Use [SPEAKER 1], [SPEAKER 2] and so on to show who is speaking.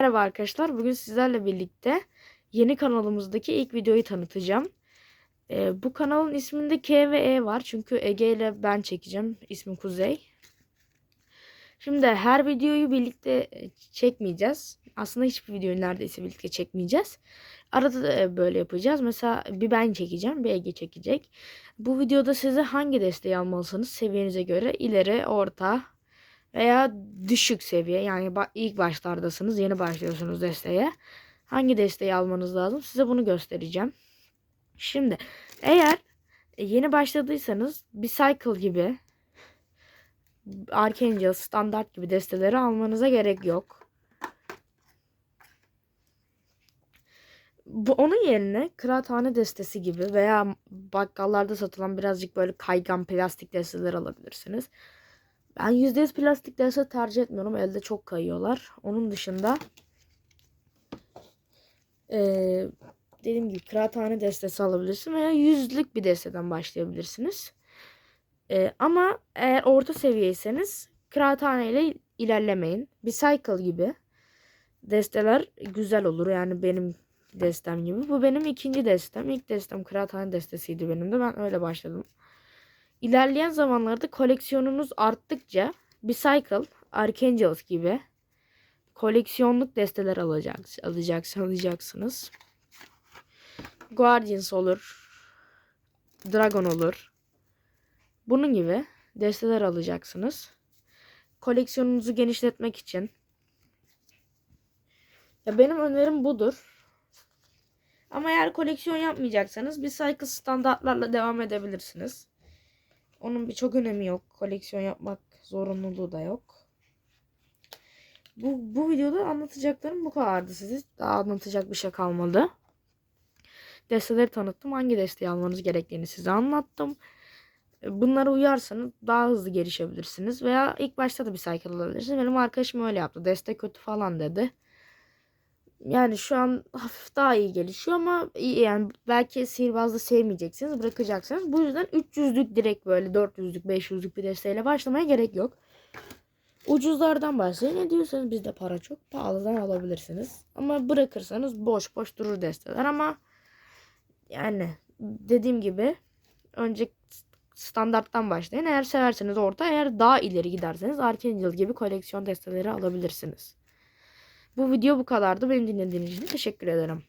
[SPEAKER 1] Merhaba arkadaşlar. Bugün sizlerle birlikte yeni kanalımızdaki ilk videoyu tanıtacağım. Ee, bu kanalın isminde K ve E var. Çünkü Ege ile ben çekeceğim. İsmi Kuzey. Şimdi her videoyu birlikte e, çekmeyeceğiz. Aslında hiçbir videoyu neredeyse birlikte çekmeyeceğiz. Arada da e, böyle yapacağız. Mesela bir ben çekeceğim, bir Ege çekecek. Bu videoda size hangi desteği almalısınız seviyenize göre ileri, orta, veya düşük seviye yani ilk başlardasınız yeni başlıyorsunuz desteğe. Hangi desteği almanız lazım size bunu göstereceğim. Şimdi eğer yeni başladıysanız bir cycle gibi Archangel standart gibi desteleri almanıza gerek yok. Bu onun yerine kıraathane destesi gibi veya bakkallarda satılan birazcık böyle kaygan plastik desteler alabilirsiniz. Ben %100 plastik deste tercih etmiyorum. Elde çok kayıyorlar. Onun dışında eee dediğim gibi kıraathane destesi alabilirsin veya yüzlük bir desteden başlayabilirsiniz. Eee, ama eğer orta seviyeyseniz kıraathane ile ilerlemeyin. Bir cycle gibi desteler güzel olur. Yani benim destem gibi. Bu benim ikinci destem. İlk destem kıraathane destesiydi benim de. Ben öyle başladım. İlerleyen zamanlarda koleksiyonunuz arttıkça bir cycle, Archangels gibi koleksiyonluk desteler alacak, alacak, alacaksınız. Guardians olur. Dragon olur. Bunun gibi desteler alacaksınız. Koleksiyonunuzu genişletmek için. Ya benim önerim budur. Ama eğer koleksiyon yapmayacaksanız bir cycle standartlarla devam edebilirsiniz. Onun birçok önemi yok. Koleksiyon yapmak zorunluluğu da yok. Bu, bu videoda anlatacaklarım bu kadardı size. Daha anlatacak bir şey kalmadı. Desteleri tanıttım. Hangi desteği almanız gerektiğini size anlattım. Bunlara uyarsanız daha hızlı gelişebilirsiniz. Veya ilk başta da bir cycle alabilirsiniz. Benim arkadaşım öyle yaptı. Destek kötü falan dedi. Yani şu an hafif daha iyi gelişiyor ama yani belki sihirbazlığı sevmeyeceksiniz bırakacaksınız. Bu yüzden 300'lük direkt böyle 400'lük 500'lük bir desteğiyle başlamaya gerek yok. Ucuzlardan başlayın. Ne diyorsanız bizde para çok pahalıdan alabilirsiniz. Ama bırakırsanız boş boş durur desteler ama yani dediğim gibi önce standarttan başlayın. Eğer severseniz orta eğer daha ileri giderseniz Archangel gibi koleksiyon desteleri alabilirsiniz. Bu video bu kadardı. Beni dinlediğiniz için teşekkür ederim.